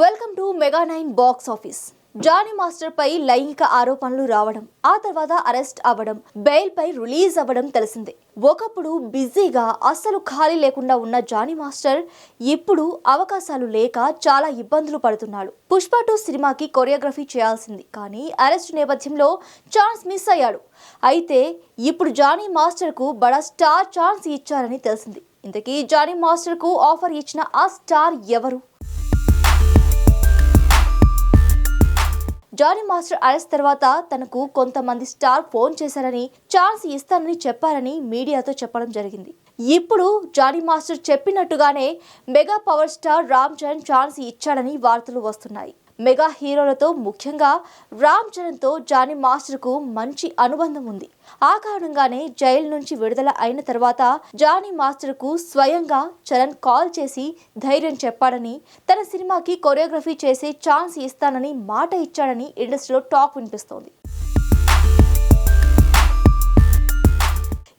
Welcome to mega nine box office Jani master పై లైంగిక ఆరోపణలు రావడం ఆ తర్వాత అరెస్ట్ అవ్వడం బెయిల్ పై రిలీజ్ అవ్వడం తెలిసిందే. ఒకప్పుడు బిజీగా అస్సలు ఖాళీ లేకుండా ఉన్న జానీ మాస్టర్ ఇప్పుడు అవకాశాలు లేక చాలా ఇబ్బందులు పడుతున్నాడు. పుష్ప టూ సినిమాకి కొరియోగ్రఫీ చేయాల్సింది కానీ అరెస్ట్ నేపథ్యంలో ఛాన్స్ మిస్ అయ్యాడు. అయితే ఇప్పుడు జానీ మాస్టర్కు బడా స్టార్ ఛాన్స్ ఇచ్చారని తెలిసింది. ఇంతకీ జానీ మాస్టర్కు ఆఫర్ ఇచ్చిన ఆ స్టార్ ఎవరు? జానీ మాస్టర్ అరెస్ట్ తర్వాత తనకు కొంతమంది స్టార్ ఫోన్ చేశారని ఛాన్స్ ఇస్తానని చెప్పారని మీడియాతో చెప్పడం జరిగింది. ఇప్పుడు జానీ మాస్టర్ చెప్పినట్టుగానే mega power star Ram Charan chance ఇచ్చాడని వార్తలు వస్తున్నాయి. మెగా హీరోలతో ముఖ్యంగా రామ్ చరణ్తో జానీ మాస్టర్కు మంచి అనుబంధం ఉంది. ఆ కారణంగానే జైలు నుంచి విడుదల అయిన తర్వాత జానీ మాస్టర్కు స్వయంగా చరణ్ కాల్ చేసి ధైర్యం చెప్పాడని తన సినిమాకి కొరియోగ్రఫీ చేసే ఛాన్స్ ఇస్తానని మాట ఇచ్చాడని ఇండస్ట్రీలో టాక్ వినిపిస్తోంది.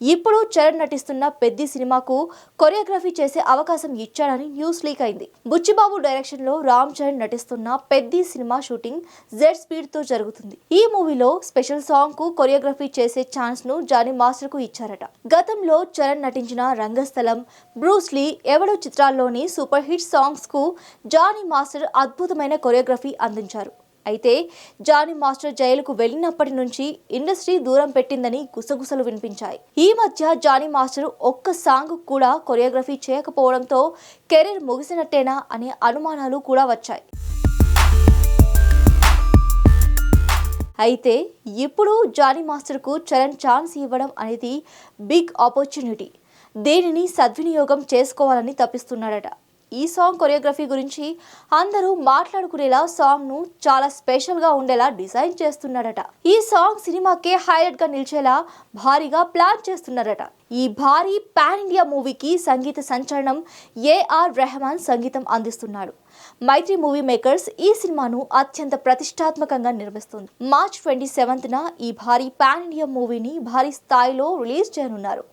ఇప్పుడు చరణ్ నటిస్తున్న పెద్ది సినిమాకు కొరియోగ్రఫీ చేసే అవకాశం ఇచ్చాడని న్యూస్ లీక్ అయింది. బుచ్చిబాబు డైరెక్షన్లో రామ్ చరణ్ నటిస్తున్న పెద్ది సినిమా షూటింగ్ జెడ్ స్పీడ్తో జరుగుతుంది. ఈ మూవీలో స్పెషల్ సాంగ్కు కొరియోగ్రఫీ చేసే ఛాన్స్ను జానీ మాస్టర్కు ఇచ్చారట. గతంలో చరణ్ నటించిన రంగస్థలం బ్రూస్లీ ఎవడో చిత్రాల్లోని సూపర్ హిట్ సాంగ్స్కు జానీ మాస్టర్ అద్భుతమైన కొరియోగ్రఫీ అందించారు. అయితే జానీ మాస్టర్ జైలుకు వెళ్ళినప్పటి నుంచి ఇండస్ట్రీ దూరం పెట్టిందని గుసగుసలు వినిపించాయి. ఈ మధ్య జానీ మాస్టర్ ఒక్క సాంగ్ కూడా కొరియోగ్రఫీ చేయకపోవడంతో కెరీర్ ముగిసినట్టేనా అనే అనుమానాలు కూడా వచ్చాయి. అయితే ఇప్పుడు జానీ మాస్టర్కు చరణ్ ఛాన్స్ ఇవ్వడం అనేది బిగ్ ఆపర్చునిటీ. దేనిని సద్వినియోగం చేసుకోవాలని తప్పిస్తున్నాడట ఈ సాంగ్ కొరియోగ్రఫీ గురించి అందరూ మాట్లాడుకునేలా సాంగ్ను చాలా స్పెషల్గా ఉండేలా డిజైన్ చేస్తున్నాడట. ఈ సాంగ్ సినిమాకే హైలైట్గా నిలిచేలా భారీగా ప్లాన్ చేస్తున్నారట ఈ భారీ పాన్ ఇండియా మూవీకి సంగీత సంచలనం ఏఆర్ రెహమాన్ సంగీతం అందిస్తున్నాడు. మైత్రి మూవీ మేకర్స్ ఈ సినిమాను అత్యంత ప్రతిష్టాత్మకంగా నిర్మిస్తుంది. మార్చ్ ట్వంటీ సెవెంత్న ఈ భారీ పాన్ ఇండియా మూవీని భారీ స్థాయిలో రిలీజ్ చేయనున్నారు.